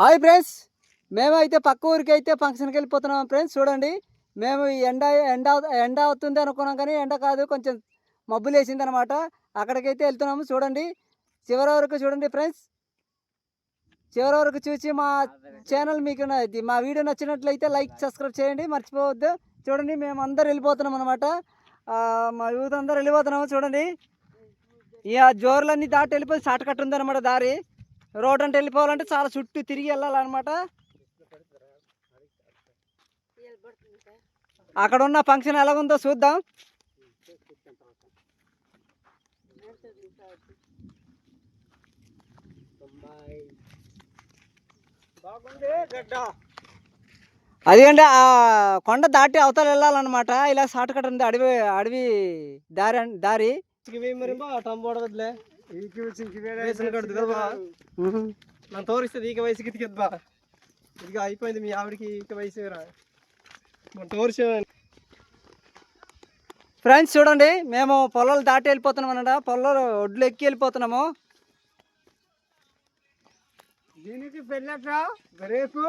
Hi friends మేమైతే పక్క ఊరికి అయితే ఫంక్షన్కి వెళ్ళిపోతున్నాం ఫ్రెండ్స్ చూడండి. మేము ఎండ ఎండ ఎండ అవుతుంది అనుకున్నాం కానీ ఎండ కాదు కొంచెం మబ్బులు వేసింది అనమాట అక్కడికైతే వెళ్తున్నాము చూడండి. చివరి వరకు చూడండి ఫ్రెండ్స్. చివరి వరకు చూసి మా ఛానల్ మీకు మా వీడియో నచ్చినట్లయితే లైక్ సబ్స్క్రైబ్ చేయండి మర్చిపోవద్దు. చూడండి మేము అందరు వెళ్ళిపోతున్నాం అనమాట. మా యూత్ అందరు వెళ్ళిపోతున్నాము చూడండి. ఇక జోర్లన్నీ దాటి వెళ్ళిపోయి షార్ట్ కట్ ఉందన్నమాట దారి. రోడ్ అంటే వెళ్ళిపోవాలంటే చాలా చుట్టూ తిరిగి వెళ్ళాలన్నమాట. అక్కడ ఉన్న ఫంక్షన్ ఎలాగుందో చూద్దాం. అదిగండి ఆ కొండ దాటి అవతల వెళ్ళాలన్నమాట. ఇలా షార్ట్ కట్ ఉంది అడవి అడవి దారి అన్- దారి మ్మ్. ನಾನು ತೋರಿಸ್ತದೆ ಈಗ ವಯಸ್ಸಿಗೆ ಕಿತ್ಕಿದ್ ಬಾ ಈಗ అయిపోయింది మీ ఆవిడకి ఇక వయసు మనం తోరిసే ఫ్రెండ్స్ చూడండి మేము పొలాలు దాటి వెళ్ళిపోతున్నాం అన్నమాట పొలాలు ఒడ్లు ఎక్కి వెళ్ళిపోతున్నాము దీనికి పెళ్ళట రేపు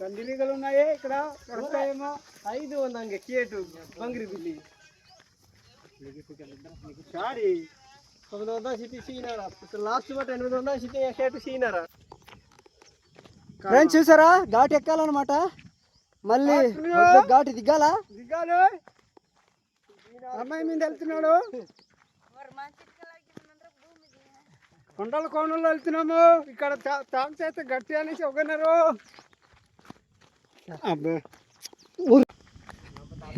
కందిలీగలు ఉన్నాయి ఇక్కడ? వస్తాయేమో? ఐదు వందంಗೆ కేటు బంగిరి బిల్లి. సారీ తొమ్మిది వందల సిటీ సీనారా? లాస్ట్ బట్ ఎనిమిది వందల సిటీ కేటు సీనారా? ఫ్రెండ్స్ చూసారా? ఘాట్ ఎక్కాలన్నమాట. మళ్ళీ ఘాటు దిగాలా? దిగాలు. అమ్మాయి మీద వెళ్తున్నాడు. కొండల కోణంలో వెళ్తున్నాము. ఇక్కడ తాంక్స్ అయితే గట్టి అనేసి ఒకన్నారు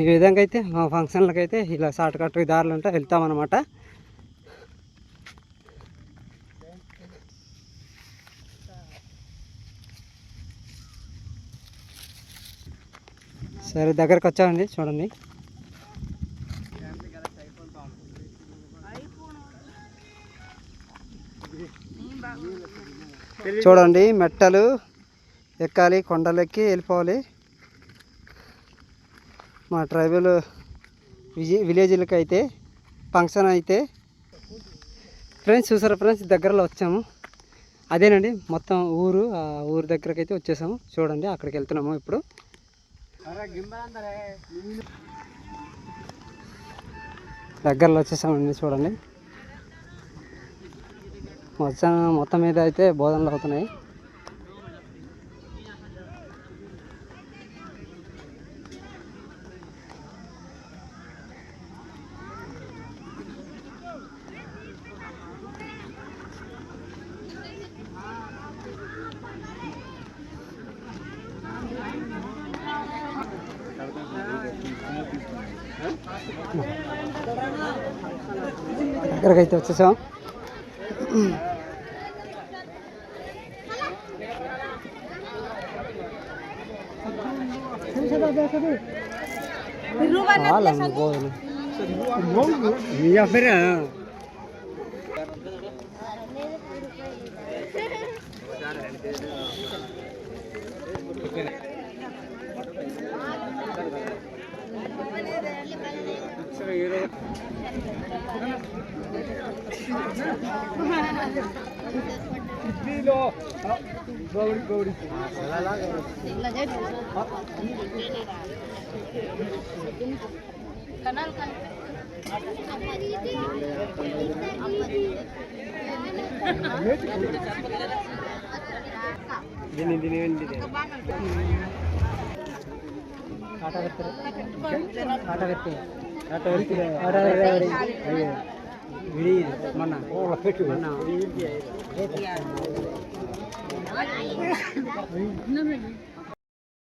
ఈ విధంగా అయితే మా ఫంక్షన్లకు అయితే ఇలా షార్ట్ కట్ దారులు ఉంటా వెళ్తామన్నమాట. సరే దగ్గరకు వచ్చామండి చూడండి. చూడండి మెట్టలు. ఎక్కాలి కొండలు ఎక్కి వెళ్ళిపోవాలి. మా ట్రైబల్ విజి విలేజ్లకి అయితే ఫంక్షన్ అయితే ఫ్రెండ్స్ చూసారా ఫ్రెండ్స్? దగ్గరలో వచ్చాము. అదేనండి మొత్తం ఊరు ఆ ఊరు దగ్గరకి అయితే వచ్చేసాము. చూడండి అక్కడికి వెళ్తున్నాము ఇప్పుడు. దగ్గరలో వచ్చేసామండి చూడండి. మొత్తం మొత్తం మీద అయితే బోధనలు అవుతున్నాయి. దగ్గరకు అయితే వచ్చేసాం వాళ్ళ పోదు గౌడి గౌడి దీని దీని ఏంటి ఆట కత్తారు ఆట కత్తి ఆట కత్తి ఆట కత్తి విడి మన